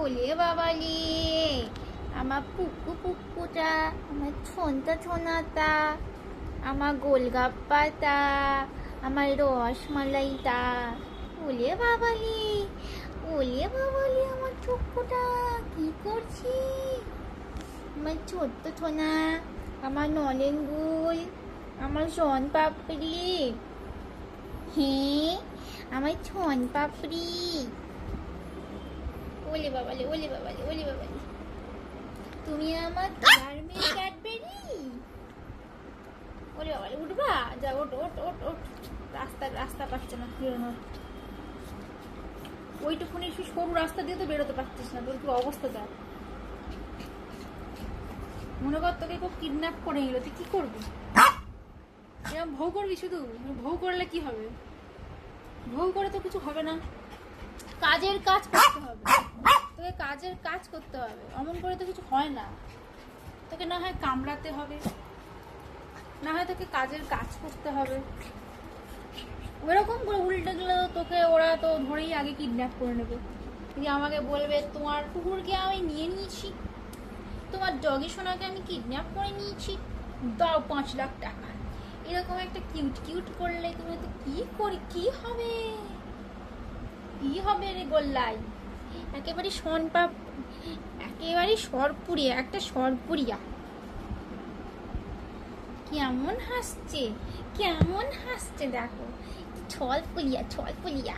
ওলে বাবালি আমার পুকু পুকুটা আমার ছোনটা ছোনাটা আমার গোলগাপ্পাটা আমার রসমালাইটা ওলে বাবালি ওলে বাবালি আমার চক্ষুটা কি করছি আমার ছোট্ট ছোনা আমার নলেন গুল আমার সন পাপড়ি হ্যাঁ আমার ছন পাপড়ি ওলে বাবালে ওলে বাবালে ওলে বাবালে তুমি আমার মেয়ে ক্যাডবেরি ওলে বাবালে উঠবা? যা ওট ওট ওট ওট রাস্তা রাস্তা পাচ্ছে না বেরোনোর ওইটুকুনি একটু সরু রাস্তা দিয়ে তো বেরোতে পারছিস না তোর কি অবস্থা দেখ। মনে কর তোকে কেউ কিডন্যাপ করে নিল তুই কি করবি? এরকম ভৌ করবি শুধু? ভৌ করলে কি হবে? ভৌ করে তো কিছু হবে না। কাজের কাজ করতে হবে। তোকে কাজের কাজ করতে হবে। অমন করে তো কিছু হয় না। তোকে না হয় কামড়াতে হবে। না হয় তোকে কাজের কাজ করতে হবে। ওরকম করে উল্টে গেলে তোকে ওরা তো ধরেই আগে কিডন্যাপ করে নেবে। তুই আমাকে বলবে, তোমার কুকুরকে আমি নিয়ে নিয়েছি। তোমার ডগি সোনাকে আমি কিডন্যাপ করে নিয়েছি। দাও পাঁচ লাখ টাকা। এরকম একটা কিউট কিউট করলে তুমি তো কি করি কি হবে? কি হবে রে গোল্লাই একেবারে সনপা একেবারে সরপুরিয়া, একটা সরপুরিয়া। কেমন হাসছে কেমন হাসছে দেখো। ছল পুলিয়া ছল পুলিয়া